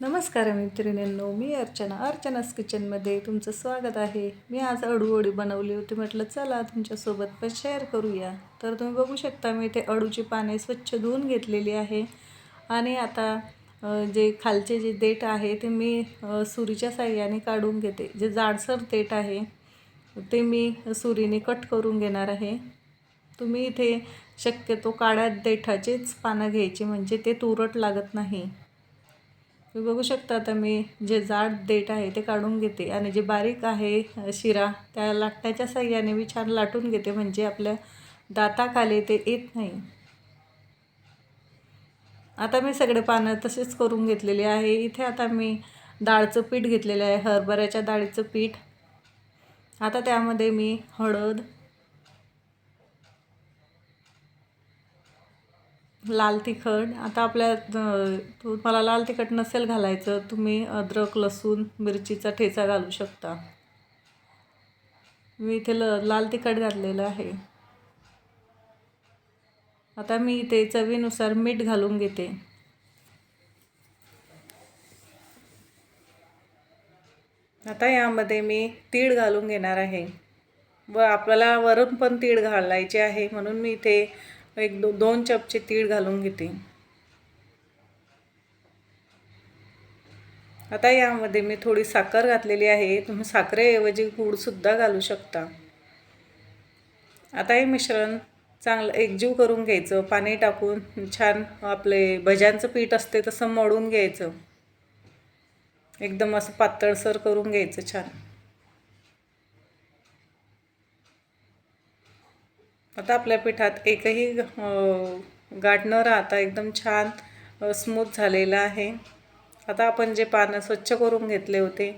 नमस्कार मैत्रिणींनो मी अर्चना. अर्चनास किचनमध्ये तुमचं स्वागत आहे. मी आज अडूवडी बनवली होती. म्हटलं चला तुमच्यासोबत पण शेअर करूया. तर तुम्ही बघू शकता मी ते अडूची पाने स्वच्छ धुवून घेतलेली आहे. आणि आता जे खालचे जे देठ आहे ते मी सुरीच्या साह्याने काढून घेते. जे जाडसर देठ आहे ते मी सुरीने कट करून घेणार आहे. तुम्ही इथे शक्यतो काळ्या देठाचेच पानं घ्यायची म्हणजे ते तुरट लागत नाही. तुम्ही बघू शकता आता मी जे जाड देठ आहे ते काढून घेते आणि जे बारीक आहे शिरा त्या लाटण्याच्या साह्याने मी छान लाटून घेते. म्हणजे आपल्या दाताखाली ते येत नाही. आता मी सगळे पानं तसेच करून घेतलेले आहे. इथे आता मी डाळचं पीठ घेतलेलं आहे. हरभऱ्याच्या डाळीचं पीठ. आता त्यामध्ये मी हळद लाल तिखट. आता आपल्या तुम्हाला लाल तिखट नसेल घालायचं तुम्ही अद्रक लसूण मिरचीचा ठेचा घालू शकता. मी इथे ल लाल तिखट घातलेलं आहे. आता मी इथे चवीनुसार मीठ घालून घेते. आता यामध्ये मी तीळ घालून घेणार आहे. व आपल्याला वरून पण तीळ घालायचे आहे म्हणून मी इथे एक दो दोन चपचे तीळ घालून घेते. आता यामध्ये मी थोडी साखर घातलेली आहे. तुम्ही साखरेऐवजी गूळसुद्धा घालू शकता. आता हे मिश्रण चांगलं एकजीव करून घ्यायचं. पाणी टाकून छान आपले भज्यांचं पीठ असते तसं मळून घ्यायचं. एकदम असं पातळसर करून घ्यायचं छान. आता आपल्या पिठात एकही गाठ न राहता एकदम छान स्मूथ झालेलं आहे. आता आपण जे पानं स्वच्छ करून घेतले होते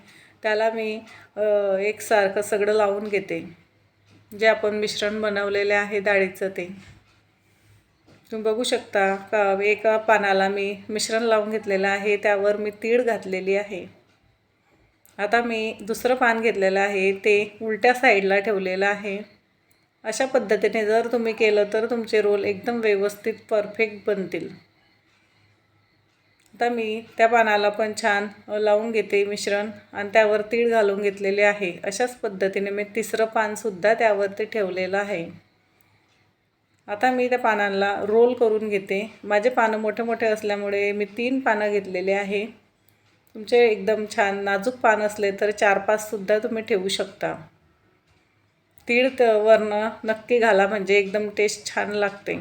त्याला मी एकसारखं सगळं लावून घेते. जे आपण मिश्रण बनवलेले आहे डाळीचं ते. तुम्ही बघू शकता का एका पानाला मी मिश्रण लावून घेतलेलं आहे त्यावर मी तीळ घातलेली आहे. आता मी दुसरं पान घेतलेलं आहे ते उलट्या साईडला ठेवलेलं आहे. अशा पद्धतीने जर तुम्ही केलं तर तुमचे रोल एकदम व्यवस्थित परफेक्ट बनतील. आता मी त्या पानाला पण छान लावून घेते मिश्रण आणि त्यावर तीळ घालून घेतलेले आहे. अशाच पद्धतीने मी तिसरं पानसुद्धा त्यावरती ठेवलेलं आहे. आता मी त्या पानांना रोल करून घेते. माझे पानं मोठे मोठे असल्यामुळे मी तीन पानं घेतलेले आहे. तुमचे एकदम छान नाजूक पान असले तर चार पाचसुद्धा तुम्ही ठेवू शकता. तीळ त नक्की घाला म्हणजे एकदम टेस्ट छान लागते.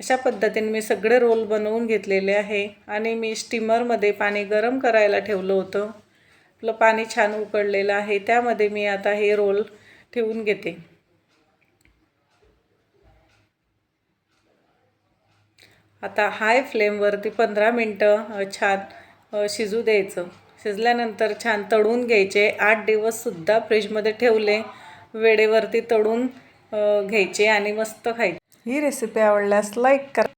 अशा पद्धतीने मी सगळे रोल बनवून घेतलेले आहे आणि मी स्टीमरमध्ये पाणी गरम करायला ठेवलं होतं. आपलं पाणी छान उकळलेलं आहे त्यामध्ये मी आता हे रोल ठेवून घेते. आता हाय फ्लेमवरती पंधरा मिनटं छान शिजू द्यायचं. शिजल्यानंतर छान तळून घ्यायचे. आठ दिवससुद्धा फ्रीजमध्ये ठेवले. वेळेवरती तळून घ्यायचे आणि मस्त खायचे. ही रेसिपी आवडल्यास लाईक करा.